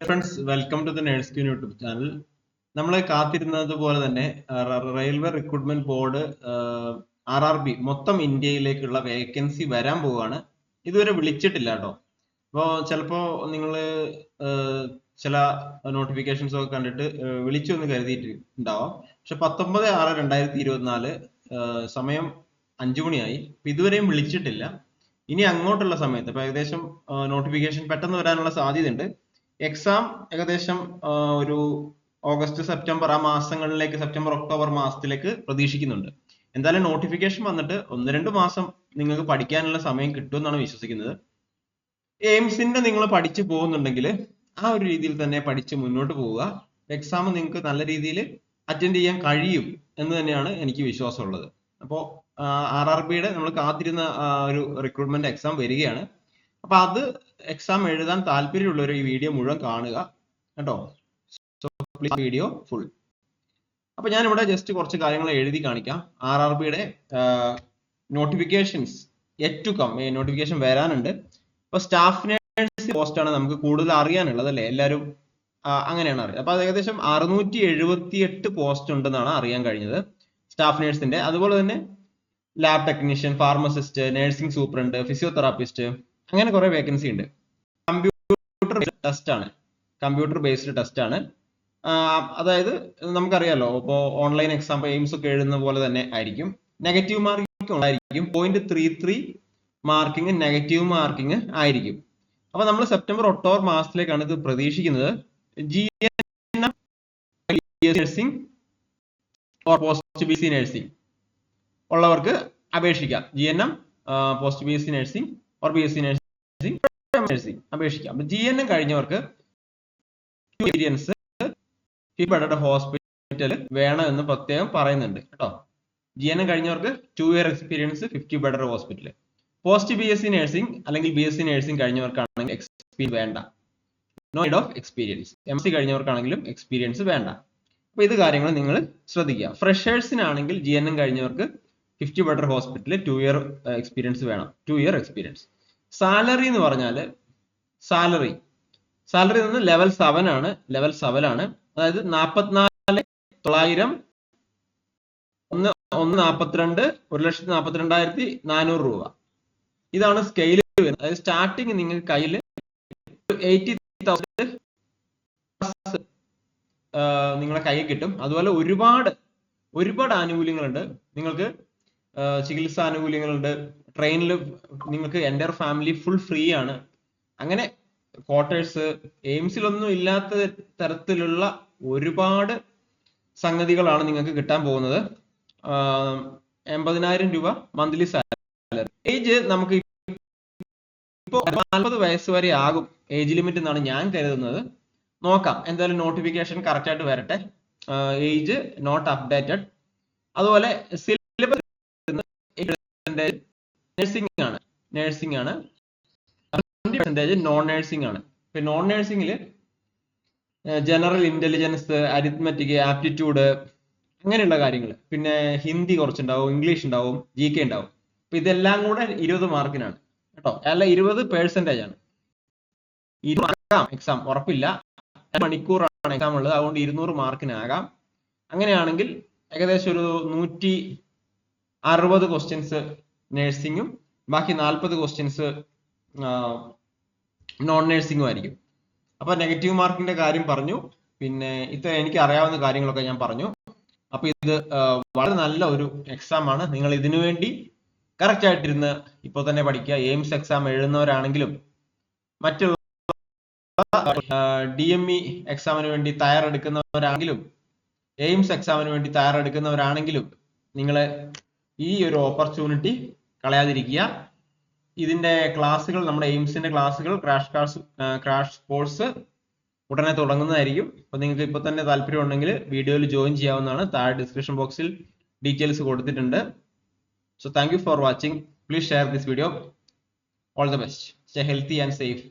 Friends welcome to the nurse queen YouTube channel നമ്മൾ കാത്തിരുന്നത് പോലെ തന്നെ railway recruitment board R R B മൊത്തം ഇന്ത്യയിലേക്കുള്ള വേക്കൻസി വരാൻ പോവുകയാണ്. ഇതുവരെ വിളിച്ചിട്ടില്ല കേട്ടോ. അപ്പോൾ ചിലപ്പോൾ നിങ്ങൾ ചില നോട്ടിഫിക്കേഷൻസ് ഒക്കെ കണ്ടിട്ട് വിളിച്ചു എന്ന് കരുതിയിട്ടുണ്ടാവാം. പക്ഷെ പത്തൊമ്പത് ആറ് രണ്ടായിരത്തി ഇരുപത്തിനാല് സമയം അഞ്ചു മണിയായി. അപ്പൊ ഇതുവരെയും വിളിച്ചിട്ടില്ല. ഇനി അങ്ങോട്ടുള്ള സമയത്ത് ഇപ്പൊ ഏകദേശം നോട്ടിഫിക്കേഷൻ പെട്ടെന്ന് വരാനുള്ള സാധ്യതയുണ്ട്. എക്സാം ഏകദേശം ഒരു ഓഗസ്റ്റ് സെപ്റ്റംബർ ആ മാസങ്ങളിലേക്ക് സെപ്റ്റംബർ ഒക്ടോബർ മാസത്തിലേക്ക് പ്രതീക്ഷിക്കുന്നുണ്ട്. എന്തായാലും നോട്ടിഫിക്കേഷൻ വന്നിട്ട് ഒന്ന് രണ്ട് മാസം നിങ്ങൾക്ക് പഠിക്കാനുള്ള സമയം കിട്ടുമെന്നാണ് വിശ്വസിക്കുന്നത്. എയിംസിന്റെ നിങ്ങൾ പഠിച്ചു പോകുന്നുണ്ടെങ്കിൽ ആ ഒരു രീതിയിൽ തന്നെ പഠിച്ച് മുന്നോട്ട് പോവുക. എക്സാം നിങ്ങൾക്ക് നല്ല രീതിയിൽ അറ്റൻഡ് ചെയ്യാൻ കഴിയും എന്ന് തന്നെയാണ് എനിക്ക് വിശ്വാസമുള്ളത്. അപ്പോൾ ആർ ആർ ബിയുടെ നമ്മൾ കാത്തിരുന്ന ഒരു റിക്രൂട്ട്മെന്റ് എക്സാം വരികയാണ്. അപ്പൊ അത് എക്സാം എഴുതാൻ താല്പര്യമുള്ളവർ ഈ വീഡിയോ മുഴുവൻ കാണുക. കേട്ടോ? സോ പ്ലീസ് വീഡിയോ ഫുൾ അപ്പൊ ഞാൻ ഇവിടെ ജസ്റ്റ് കുറച്ച് കാര്യങ്ങൾ എഴുതി കാണിക്കാം. ആർ ആർ ബിയുടെ notifications yet to come notification വരാനുണ്ട്. ഇപ്പൊ സ്റ്റാഫ് നേഴ്സ് പോസ്റ്റ് ആണ് നമുക്ക് കൂടുതൽ അറിയാനുള്ളത് അല്ലേ? എല്ലാവരും അങ്ങനെയാണ് അറിയുന്നത്. അപ്പൊ അത് ഏകദേശം അറുന്നൂറ്റി എഴുപത്തി എട്ട് പോസ്റ്റ് ഉണ്ടെന്നാണ് അറിയാൻ കഴിഞ്ഞത് സ്റ്റാഫ് നേഴ്സിന്റെ അതുപോലെ തന്നെ lab technician pharmacist nursing superintendent physiotherapist അങ്ങനെ കുറെ വേക്കൻസി ഉണ്ട്. കമ്പ്യൂട്ടർ ടെസ്റ്റ് ആണ്. കമ്പ്യൂട്ടർ ബേസ്ഡ് ടെസ്റ്റ് ആണ്. അതായത് നമുക്കറിയാലോ ഇപ്പോൾ ഓൺലൈൻ എക്സാം എയിംസ് ഒക്കെ എഴുതുന്ന പോലെ തന്നെ ആയിരിക്കും. നെഗറ്റീവ് മാർക്കിംഗ് ഉണ്ടായിരിക്കും point three three marking negative marking ആയിരിക്കും. അപ്പൊ നമ്മൾ സെപ്റ്റംബർ ഒക്ടോബർ മാസത്തിലേക്കാണ് ഇത് പ്രതീക്ഷിക്കുന്നത്. G nursing or post B C nursing ഉള്ളവർക്ക് അപേക്ഷിക്കാം. G N M post B C nursing or B S C nursing nursing അപേക്ഷിക്കാം ജി എൻ കഴിഞ്ഞവർക്ക് എക്സ്പീരിയൻസ് ഹോസ്പിറ്റൽ വേണം എന്ന് പ്രത്യേകം പറയുന്നുണ്ട് കേട്ടോ. ജി എൻ കഴിഞ്ഞവർക്ക് two year experience fifty bedder hospital post B S C nursing അല്ലെങ്കിൽ ബി എസ് സി നഴ്സിംഗ് കഴിഞ്ഞവർക്കാണെങ്കിൽ എക്സ്പീരിയൻസ് വേണ്ട. No need of experience M C കഴിഞ്ഞവർക്കാണെങ്കിലും experience വേണ്ട. അപ്പൊ ഇത് കാര്യങ്ങൾ നിങ്ങൾ ശ്രദ്ധിക്കുക. ഫ്രഷേഴ്സിനാണെങ്കിൽ ജി എൻ എം കഴിഞ്ഞവർക്ക് ഫിഫ്റ്റി ബെഡർ ഹോസ്പിറ്റലിൽ ടു ഇയർ എക്സ്പീരിയൻസ് വേണം. ടു ഇയർ എക്സ്പീരിയൻസ് സാലറി എന്ന് പറഞ്ഞാൽ സാലറി. സാലറി നിന്ന് ലെവൽ സെവൻ ആണ് ലെവൽ സെവൻ ആണ്. അതായത് നാൽപ്പത്തിനാല് തൊള്ളായിരം ഒന്ന് ഒന്ന് നാൽപ്പത്തിരണ്ട് ഒരു ലക്ഷത്തി നാൽപ്പത്തിരണ്ടായിരത്തി നാനൂറ് രൂപ. ഇതാണ് സ്കെയിൽ വരുന്നത്. അതായത് സ്റ്റാർട്ടിങ് നിങ്ങൾ കയ്യിൽ എയ്റ്റി തൗസൻഡ് നിങ്ങളെ കയ്യിൽ കിട്ടും. അതുപോലെ ഒരുപാട് ഒരുപാട് ആനുകൂല്യങ്ങളുണ്ട്. നിങ്ങൾക്ക് ചികിത്സാ ആനുകൂല്യങ്ങളുണ്ട്. ട്രെയിനിൽ നിങ്ങൾക്ക് എന്റെ ഫാമിലി ഫുൾ ഫ്രീ ആണ്. അങ്ങനെ ക്വാർട്ടേഴ്സ് എയിംസിലൊന്നും ഇല്ലാത്ത തരത്തിലുള്ള ഒരുപാട് സംഗതികളാണ് നിങ്ങൾക്ക് കിട്ടാൻ പോകുന്നത്. എൺപതിനായിരം രൂപ മന്ത്ലി സാലറി ഏജ് നമുക്ക് ഇപ്പോൾ നാൽപ്പത് വയസ്സ് വരെ ആകും. ഏജ് ലിമിറ്റ് എന്നാണ് ഞാൻ കരുതുന്നത്. നോക്കാം. എന്തായാലും നോട്ടിഫിക്കേഷൻ കറക്റ്റ് ആയിട്ട് വരട്ടെ. ഏജ് നോട്ട് അപ്ഡേറ്റഡ് അതുപോലെ സിലബസ് നഴ്സിംഗ് ആണ്. നഴ്സിംഗ് ആണ്. ട്വന്റി പെർസെന്റേജ് നോൺ നഴ്സിംഗ് ആണ്. ഇപ്പൊ നോൺ നഴ്സിംഗിൽ ജനറൽ ഇന്റലിജൻസ് അരിത്മെറ്റിക് ആപ്റ്റിറ്റ്യൂഡ് അങ്ങനെയുള്ള കാര്യങ്ങൾ പിന്നെ ഹിന്ദി കുറച്ചുണ്ടാവും ഇംഗ്ലീഷ് ഉണ്ടാവും ജി കെ ഉണ്ടാവും. അപ്പൊ ഇതെല്ലാം കൂടെ ഇരുപത് മാർക്കിനാണ്. കേട്ടോ? അല്ല ഇരുപത് പേഴ്സന്റേജ് ആണ്. ഇരുപതാം എക്സാം ഉറപ്പില്ല. മണിക്കൂറാണ് എക്സാം ഉള്ളത്. അതുകൊണ്ട് ഇരുന്നൂറ് മാർക്കിനാകാം. അങ്ങനെയാണെങ്കിൽ ഏകദേശം ഒരു നൂറ്റി അറുപത് ക്വസ്റ്റ്യൻസ് നഴ്സിംഗും ബാക്കി നാൽപ്പത് ക്വസ്റ്റ്യൻസ് നോൺ നേഴ്സിംഗും ആയിരിക്കും. അപ്പൊ നെഗറ്റീവ് മാർക്കിന്റെ കാര്യം പറഞ്ഞു. പിന്നെ ഇത് എനിക്ക് അറിയാവുന്ന കാര്യങ്ങളൊക്കെ ഞാൻ പറഞ്ഞു. അപ്പൊ ഇത് വളരെ നല്ല ഒരു എക്സാം ആണ്. നിങ്ങൾ ഇതിനു വേണ്ടി കറക്റ്റ് ആയിട്ടിരുന്ന് ഇപ്പോൾ തന്നെ പഠിക്കുക. എയിംസ് എക്സാം എഴുതുന്നവരാണെങ്കിലും മറ്റുള്ള ഡി എം ഇ എക്സാമിന് വേണ്ടി തയ്യാറെടുക്കുന്നവരാണെങ്കിലും എയിംസ് എക്സാമിന് വേണ്ടി തയ്യാറെടുക്കുന്നവരാണെങ്കിലും നിങ്ങളെ ഈ ഒരു ഓപ്പർച്യൂണിറ്റി കളയാതിരിക്കുക. ഇതിന്റെ ക്ലാസ്സുകൾ നമ്മുടെ എയിംസിന്റെ ക്ലാസ്സുകൾ ക്രാഷ് ക്ലാസ് ക്രാഷ് കോഴ്സ് ഉടനെ തുടങ്ങുന്നതായിരിക്കും. അപ്പൊ നിങ്ങൾക്ക് ഇപ്പൊ തന്നെ താല്പര്യം ഉണ്ടെങ്കിൽ വീഡിയോയിൽ ജോയിൻ ചെയ്യാവുന്നതാണ്. താഴെ ഡിസ്ക്രിപ്ഷൻ ബോക്സിൽ ഡീറ്റെയിൽസ് കൊടുത്തിട്ടുണ്ട്. So thank for watching please share this video all the best stay healthy and safe